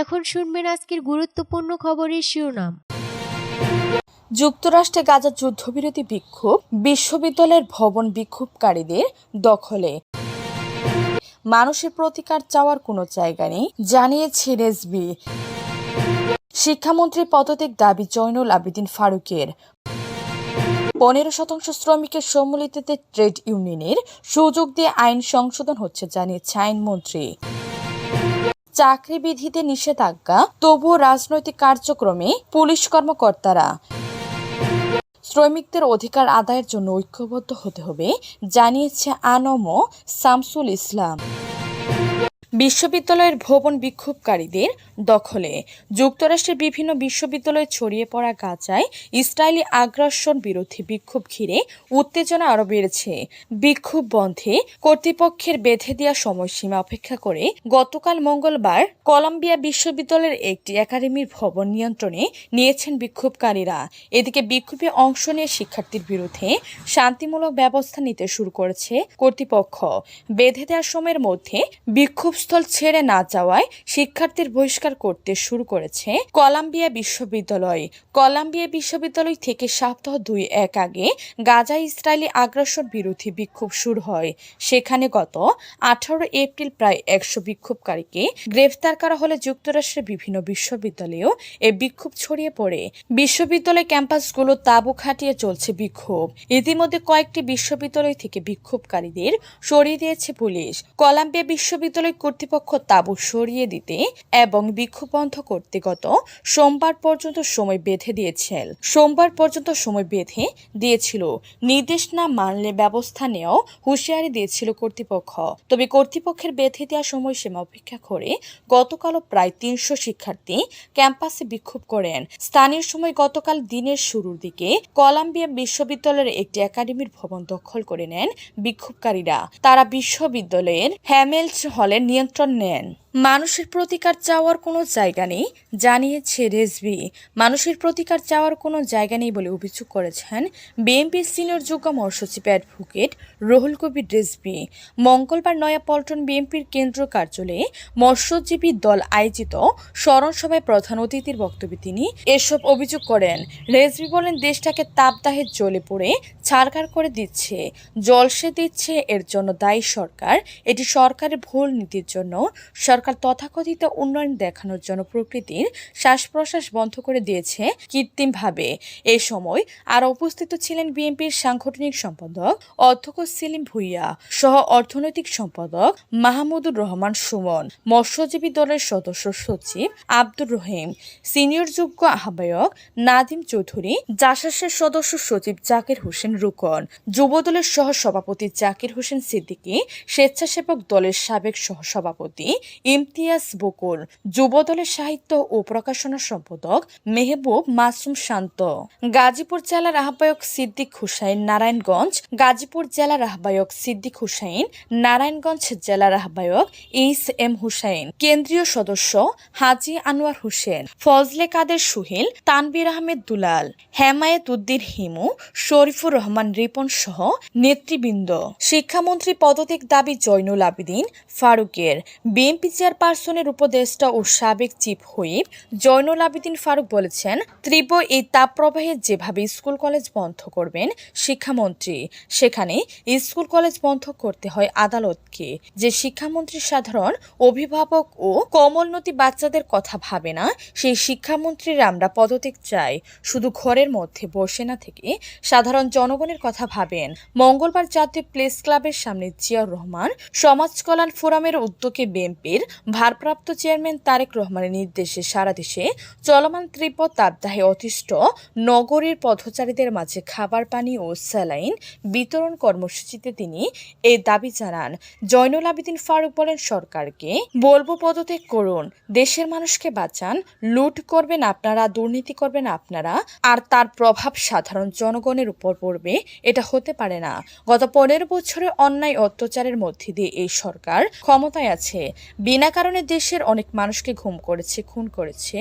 এখন শুনবেন আজকের গুরুত্বপূর্ণ খবরের শিরোনাম। যুক্তরাষ্ট্রে গাজা যুদ্ধবিরতি বিক্ষোভ, বিশ্ববিদ্যালয়ের ভবন বিক্ষোভকারীদের দখলে। মানুষের প্রতিকার চাওয়ার কোনো জায়গা নেই, জানিয়েছে রেসবি শিক্ষামন্ত্রী পদত্যাগ দাবি জয়নুল আবেদিন ফারুকের। পনেরো শতাংশ শ্রমিকের সম্মিলিততে ট্রেড ইউনিয়নের সুযোগ দিয়ে আইন সংশোধন হচ্ছে, জানিয়েছে আইনমন্ত্রী। চাকরি বিধিতে নিষেধাজ্ঞা, তবুও রাজনৈতিক কার্যক্রমে পুলিশ কর্মকর্তারা। শ্রমিকদের অধিকার আদায়ের জন্য ঐক্যবদ্ধ হতে হবে, জানিয়েছে আনম শামসুল ইসলাম। বিশ্ববিদ্যালয়ের ভবন বিক্ষোভকারীদের দখলে। যুক্তরাষ্ট্রের বিভিন্ন বিশ্ববিদ্যালয়ে ছড়িয়ে পড়া গাজায় ইসরায়েলি আগ্রাসন বিরোধী বিক্ষোভ ঘিরে উত্তেজনা আরও বেড়েছে। বিক্ষোভ বন্ধে কর্তৃপক্ষের বেঁধে দেওয়া সময়সীমা অপেক্ষা করে গতকাল মঙ্গলবার কলম্বিয়া বিশ্ববিদ্যালয়ের একটি একাডেমির ভবন নিয়ন্ত্রণে নিয়েছেন বিক্ষোভকারীরা। এদিকে বিক্ষোভে অংশ নিয়ে শিক্ষার্থীর বিরুদ্ধে শান্তিমূলক ব্যবস্থা নিতে শুরু করেছে কর্তৃপক্ষ। বেঁধে দেওয়ার সময়ের মধ্যে বিক্ষোভস্থল ছেড়ে না যাওয়ায় শিক্ষার্থীর বহিষ্কার করতে শুরু করেছে কলাম্বিয়া বিশ্ববিদ্যালয়। কলাম্বিয়া বিশ্ববিদ্যালয় থেকে সপ্তাহ দুই এক আগে গাজা ইসরায়েলি আগ্রাসন বিরোধী বিক্ষোভ শুরু হয়। সেখানে গত আঠারো এপ্রিল প্রায় একশো বিক্ষোভকারীকে গ্রেফতার করা হলে যুক্তরাষ্ট্রের বিভিন্ন বিশ্ববিদ্যালয়েও এ বিক্ষোভ ছড়িয়ে পড়ে। বিশ্ববিদ্যালয় ক্যাম্পাসগুলো তাঁবু খাটিয়ে চলছে বিক্ষোভ। ইতিমধ্যে কয়েকটি বিশ্ববিদ্যালয় থেকে বিক্ষোভকারীদের সরিয়ে দিয়েছে পুলিশ। কলাম্বিয়া বিশ্ববিদ্যালয় কর্তৃপক্ষ তাঁবু সরিয়ে দিতে এবং বিক্ষোভ বন্ধ করতে গত সোমবার পর্যন্ত সময় বেঁধে দিয়েছেন সোমবার পর্যন্ত সময় বেঁধে দিয়েছিল। নির্দেশ না মানলে ব্যবস্থা নেওয়াও হুঁশিয়ারি দিয়েছিল কর্তৃপক্ষ। তবে কর্তৃপক্ষের বেঁধে দেওয়া সময়সীমা অপেক্ষা করে গতকালও প্রায় তিনশো শিক্ষার্থী ক্যাম্পাসে বিক্ষোভ করেন। স্থানীয় সময় গতকাল দিনের শুরুর দিকে কলাম্বিয়া বিশ্ববিদ্যালয়ের একটি একাডেমির ভবন দখল করে নেন বিক্ষোভকারীরা। তারা বিশ্ববিদ্যালয়ের হ্যামেলস হলের নিয়ন্ত্রণ নেন। মানুষের প্রতিকার চাওয়ার কোনো জায়গা নেই, জানিয়েছে রেজবি মানুষের প্রতিকার চাওয়ার কোনো জায়গা নেই বলে অভিযোগ করেছেন বিএনপির সিনিয়র যুগ্ম মহাসচিব অ্যাডভোকেট রুহুল কবির রেজবি মঙ্গলবার নয়াপল্টন বিএনপির কেন্দ্রীয় কার্যালয়ে মৎস্যজীবী দল আয়োজিত স্মরণ সভায় প্রধান অতিথির বক্তব্যে তিনি এসব অভিযোগ করেন। রেজবি বলেন, দেশটাকে তাপদাহে জ্বলে পড়ে ছাড়খার করে দিচ্ছে, জলসে দিচ্ছে, এর জন্য দায়ী সরকার। এটি সরকারের ভুল নীতির জন্য সরকার তথাকথিত উন্নয়ন দেখানোর জন্য প্রকৃতির শ্বাস প্রশ্বাস বন্ধ করে দিয়েছে কৃত্রিমভাবে। এ সময় আর উপস্থিত ছিলেন বিএনপির সাংগঠনিক সম্পাদক অধ্যক্ষ সেলিম ভুইয়া সহ অর্থনৈতিক সম্পাদক মাহমুদুর রহমান সুমন, মৎস্যজীবী দলের সদস্য সচিব আব্দুর রহিম, সিনিয়র যোগ্য আহ্বায়ক নাদিম চৌধুরী, জাসাসের সদস্য সচিব জাকির হোসেন রুকন, যুবদলের সহ সভাপতি জাকির হোসেন সিদ্দিকী, স্বেচ্ছাসেবক দলের সাবেক সহ সভাপতি ইমতিয়াজ বকুল, যুবদলের সাহিত্য ও প্রকাশনা সম্পাদক মেহবুব মাসুম শান্ত। গাজীপুর জেলার আহ্বায়ক সিদ্দিক হুসাইন নারায়ণগঞ্জ, গাজীপুর জেলার আহ্বায়ক সিদ্দিক হুসাইন, নারায়ণগঞ্জ জেলার আহ্বায়ক এইস এম হুসাইন, কেন্দ্রীয় সদস্য হাজি আনোয়ার হোসেন, ফজলে কাদের সুহেল তানবির আহমেদ দুলাল, হেমায়েত উদ্দিন হিমু, শরীফুর রহমান রিপন সহ নেতৃবৃন্দ। শিক্ষামন্ত্রী পদত্যাগ দাবি জয়নুল আবেদিন ফারুকের। বিএনপি চেয়ারপারসনের উপদেষ্টা ও সাবেক চিফ হুইপ জয়নুল আবেদিন ফারুক বলেছেন, তীব্র এই তাপপ্রবাহে যেভাবে স্কুল কলেজ বন্ধ করবেন শিক্ষামন্ত্রী, সেখানে স্কুল কলেজ বন্ধ করতে হয় আদালতকে। যে শিক্ষামন্ত্রী সাধারণ, অভিভাবক ও কমলনতি বাচ্চাদের কথা ভাবে না, সেই শিক্ষামন্ত্রীর আমরা পদত্যাগ চাই। শুধু ঘরের মধ্যে বসে না থেকে সাধারণ জনগণের কথা ভাবেন। মঙ্গলবার জাতীয় প্রেস ক্লাবের সামনে জিয়াউর রহমান সমাজ কল্যাণ ফোরামের উদ্যোগে বিএনপির ভারপ্রাপ্ত চেয়ারম্যান তারেক রহমানের নির্দেশে সারা দেশে চলমান তীব্র তাপদাহে অতিষ্ঠ নগরীর পথচারীদের মাঝে খাবার পানি ও স্যালাইন বিতরণ কর্মসূচিতে তিনি এই দাবি জানান। জয়নুল আবেদিন ফারুক বলেন, সরকারকে বলব পদত্যাগ করুন। দেশের মানুষকে বাঁচান। লুট করবেন আপনারা, দুর্নীতি করবেন আপনারা। আর তার প্রভাব সাধারণ জনগণের উপর পড়বে। এটা হতে পারে না। গত পনেরো বছরে অন্যায় অত্যাচারের মধ্যে দিয়ে এই সরকার ক্ষমতায় আছে। বিনা কারণে দেশের অনেক মানুষকে ঘুম করেছে, খুন করেছে,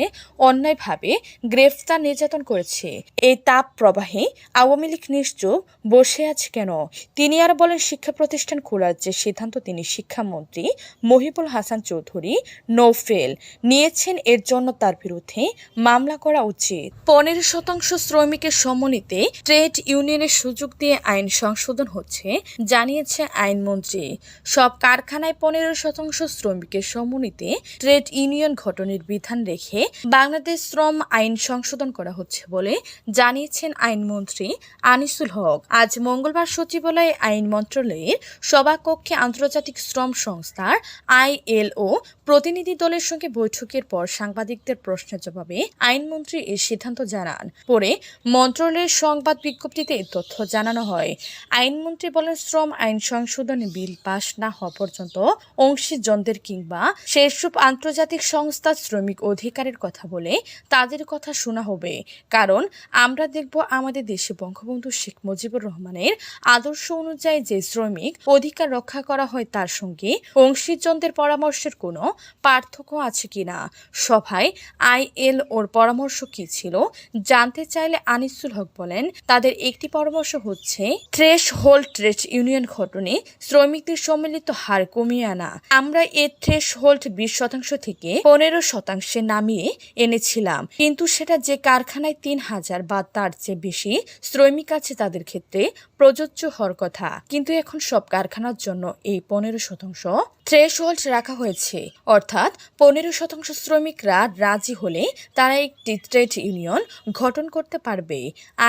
অন্যায়ভাবে গ্রেফতার নির্যাতন করেছে। এই তাপ প্রবাহে আওয়ামী লীগ নিশ্চুপ বসে আছে কেন? তিনি আর বলেন, শিক্ষা প্রতিষ্ঠান খোলার যে সিদ্ধান্ত তিনি শিক্ষামন্ত্রী মহিবুল হাসান চৌধুরী নৌফেল নিয়েছেন, এর জন্য তার বিরুদ্ধে মামলা করা উচিত। পনেরো শতাংশ শ্রমিকের সম্মতিতে ট্রেড ইউনিয়নের সুযোগ দিয়ে আইন সংশোধন হচ্ছে, জানিয়েছে আইনমন্ত্রী। সব কারখানায় পনেরো শতাংশ শ্রমিকের সম্মতিতে ট্রেড ইউনিয়ন গঠনের বিধান রেখে বাংলাদেশ শ্রম আইন সংশোধন করা হচ্ছে বলে জানিয়েছেন আইনমন্ত্রী আনিসুল হক। আজ মঙ্গলবার সচিবালয়ে আইন মন্ত্রণালয়ের সভাকক্ষে আন্তর্জাতিক শ্রম সংস্থার আইএলও প্রতিনিধি দলের সঙ্গে বৈঠকের পর সাংবাদিকদের প্রশ্নের জবাবে আইনমন্ত্রী এই সিদ্ধান্ত জানান। পরে মন্ত্রণালয়ের সংবাদ বিজ্ঞপ্তিতে এই তথ্য জানানো হয়। আইনমন্ত্রী বলেন, শ্রম আইন সংশোধন বিল পাশ না হওয়া পর্যন্ত অংশীজনদের কিংবা সেসব আন্তর্জাতিক সংস্থা শ্রমিক অধিকারের কথা বলে তাদের কথা শোনা হবে। কারণ আমরা দেখব আমাদের দেশে বঙ্গবন্ধু শেখ মুজিবুর রহমানের আদর্শ অনুযায়ী যে শ্রমিক অধিকার রক্ষা করা হয় তার সঙ্গে অংশীজনদের পরামর্শের কোনো পার্থক্য আছে কিনা? সভায় আইএল ওর পরামর্শ কি ছিল? জানতে চাইলে আনিসুল হক বলেন, তাদের একটি পরামর্শ হচ্ছে থ্রেশ হোল্ড ট্রেড ইউনিয়ন ঘটনে শ্রমিকদের সম্মিলিত হার কমিয়ে আনা। আমরা এ থ্রেশ হোল্ড বিশ শতাংশ থেকে পনেরো শতাংশে নামিয়ে এনেছিলাম। কিন্তু সেটা যে কারখানায় তিন হাজার বা তার চেয়ে বেশি শ্রমিক আছে তাদের ক্ষেত্রে প্রযোজ্য হওয়ার কথা। কিন্তু এখন সব কারখানার জন্য এই পনেরো শতাংশ থ্রেশ হোল্ড রাখা হয়েছে। অর্থাৎ পনেরো শতাংশ শ্রমিকরা রাজি হলে তারা একটি ট্রেড ইউনিয়ন গঠন করতে পারবে।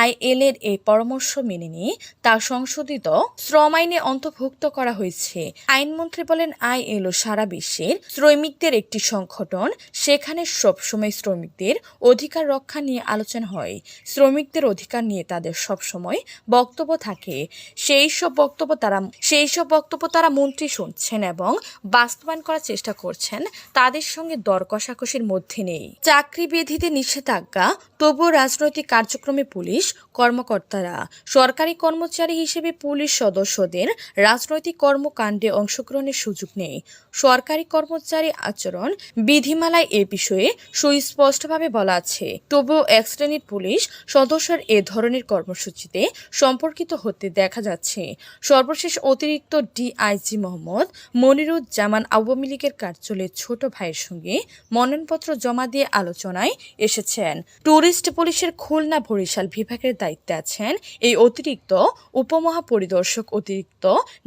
আইএল এর এই পরামর্শ মেনে নিয়ে তা সংশোধিত শ্রম আইনে অন্তর্ভুক্ত করা হয়েছে। আইনমন্ত্রী বলেন, আইএলও সারা বিশ্বের শ্রমিকদের একটি সংগঠন সেখানে সবসময় শ্রমিকদের অধিকার রক্ষা নিয়ে আলোচনা হয়। শ্রমিকদের অধিকার নিয়ে তাদের সবসময় বক্তব্য থাকে। সেই সব বক্তব্য তারা, সেই সব বক্তব্য তারা মন্ত্রী শুনছেন এবং বাস্তবায়ন করার চেষ্টা করছেন। তাদের সঙ্গে দর কষাকষির মধ্যে নেই। চাকরি বিধিতে নিষেধাজ্ঞা, তবুও রাজনৈতিক কার্যক্রমে পুলিশ কর্মকর্তারা, সরকারি কর্মচারী হিসেবে পুলিশ সদস্যদের রাজনৈতিক কর্মকাণ্ডে অংশগ্রহণের সুযোগ নেই। সরকারি কর্মচারী আচরণ বিধিমালায় এ বিষয়ে সুস্পষ্টভাবে বলা আছে। তবুও এক শ্রেণির পুলিশ সদস্যের এ ধরনের কর্মসূচিতে সম্পর্কিত হতে দেখা যাচ্ছে। সর্বশেষ অতিরিক্ত ডিআইজি মোহাম্মদ মনিরুজ্জামান আওয়ামী লীগের কার্যালয়ের ছোট ভাইয়ের সঙ্গে মনোনয়নপত্র জমা দিয়ে আলোচনায় এসেছেন। ট্যুরিস্ট পুলিশের খুলনা বরিশাল বিভাগের দায়িত্বে আছেন এই অতিরিক্ত উপমহাপরিদর্শক অতিরিক্ত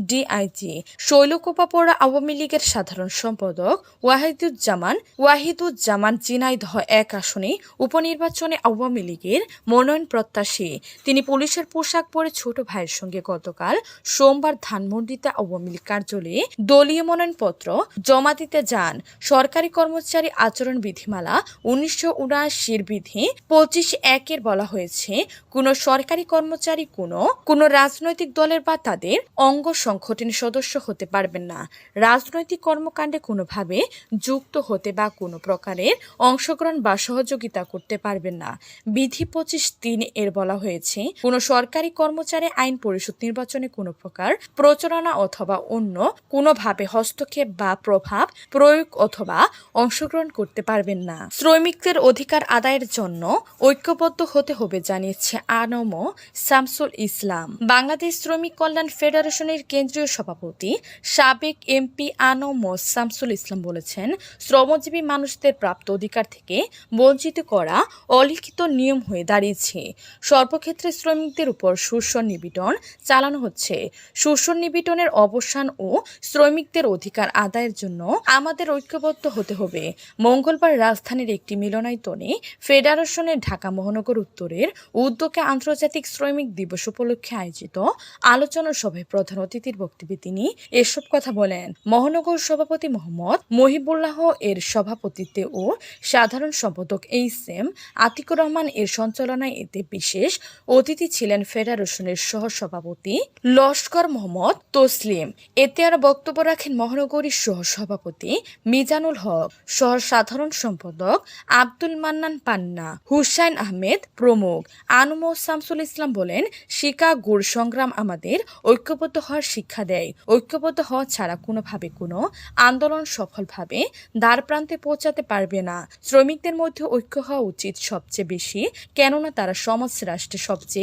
ডিআইজি শৈলকোপাপড়া আওয়ামী লীগের সাধারণ সম্পাদক ওয়াহিদুজ্জামান ওয়াহিদুজ্জামান জিনাইদহ এক আসনে উপনির্বাচনে আওয়ামী লীগের মনোনয়ন প্রত্যাশী। তিনি পুলিশের পোশাক পরে ছোট ভাইয়ের সঙ্গে গতকাল সোমবার ধানমন্ডিতে আওয়ামী লীগ কার্যালয়ে দলীয় মনোনয়নপত্র জমা দিতে যান। সরকারি কর্মচারী আচরণ বিধিমালা উনিশশো উনআশির বিধি পঁচিশ একের বলা হয়েছে, কোন সরকারি কর্মচারী, কোনো কোনো রাজনৈতিক দলের বা তাদের অঙ্গ সংগঠনের সদস্য হতে পারবেন না। রাজনৈতিক কর্মকাণ্ডে কোনোভাবে যুক্ত হতে বা কোনো প্রকারের অংশগ্রহণ বা সহযোগিতা করতে পারবেন না। বিধি পঁচিশ তিন এর বলা হয়েছে, কোনো সরকারি কর্মচারী আইন পরিষদ নির্বাচনে কোনো প্রকার প্রচারণা অথবা অন্য কোনোভাবে হস্তক্ষেপ বা প্রভাব প্রয়োগ অথবা অংশগ্রহণ করতে পারবেন না। শ্রমিকদের অধিকার আদায়ের জন্য ঐক্যবদ্ধ হতে হবে, জানিয়েছে আনম শামসুল ইসলাম। বাংলাদেশ শ্রমিক কল্যাণ ফেডারেশনের কেন্দ্রীয় সভাপতি, সাবেক এমপি আনম শামসুল ইসলাম বলেছেন, শ্রমজীবী মানুষদের প্রাপ্ত অধিকার থেকে বঞ্চিত করা অলিখিত নিয়ম হয়ে দাঁড়িয়েছে। সর্বক্ষেত্রে শ্রমিকদের উপর শোষণ নিবিটন চালানো হচ্ছে। শোষণ নিবিটনের অবসান ও শ্রমিকদের অধিকার আদায়ের জন্য আমাদের ঐক্যবদ্ধ হতে হবে। মঙ্গলবার রাজধানীর একটি মিলনায়তনে ফেডারেশনের ঢাকা মহানগর উত্তরের উদ্যোগে আন্তর্জাতিক শ্রমিক দিবস উপলক্ষে আয়োজিত আলোচনা সভায় প্রধান অতিথির বক্তব্যে তিনি এসব কথা বলেন। মহানগর সভাপতি মোহাম্মদ মহিবুল্লাহ এর সভাপতিত্বে ও সাধারণ সম্পাদক এইচ এম আতিকুর রহমান এর সঞ্চালনায় এতে বিশেষ অতিথি ছিলেন ফেডারেশনের সহসভাপতি লস্কর মোহাম্মদ তসলিম। এতে আর বক্তব্য রাখেন মহানগরীর সহসভাপতি মিজানুল হক সহ সাধারণ সম্পাদক আব্দুল মান্নান পান্না, হুসাইন আহমেদ প্রমুখ। আনুম শামসুল ইসলাম বলেন, শিকা গুড় সংগ্রাম আমাদের ঐক্যবদ্ধ হওয়ার শিক্ষা দেয়। ঐক্যবদ্ধ হওয়া ছাড়া কোনোভাবে কোনো আন্দোলন আন্দোলন সফলভাবে দ্বারপ্রান্তে পৌঁছাতে পারবে না। শ্রমিকদের মধ্যে ঐক্য হওয়া উচিত সবচেয়ে বেশি, কেননা তারা সমাজ রাষ্ট্রে সবচেয়ে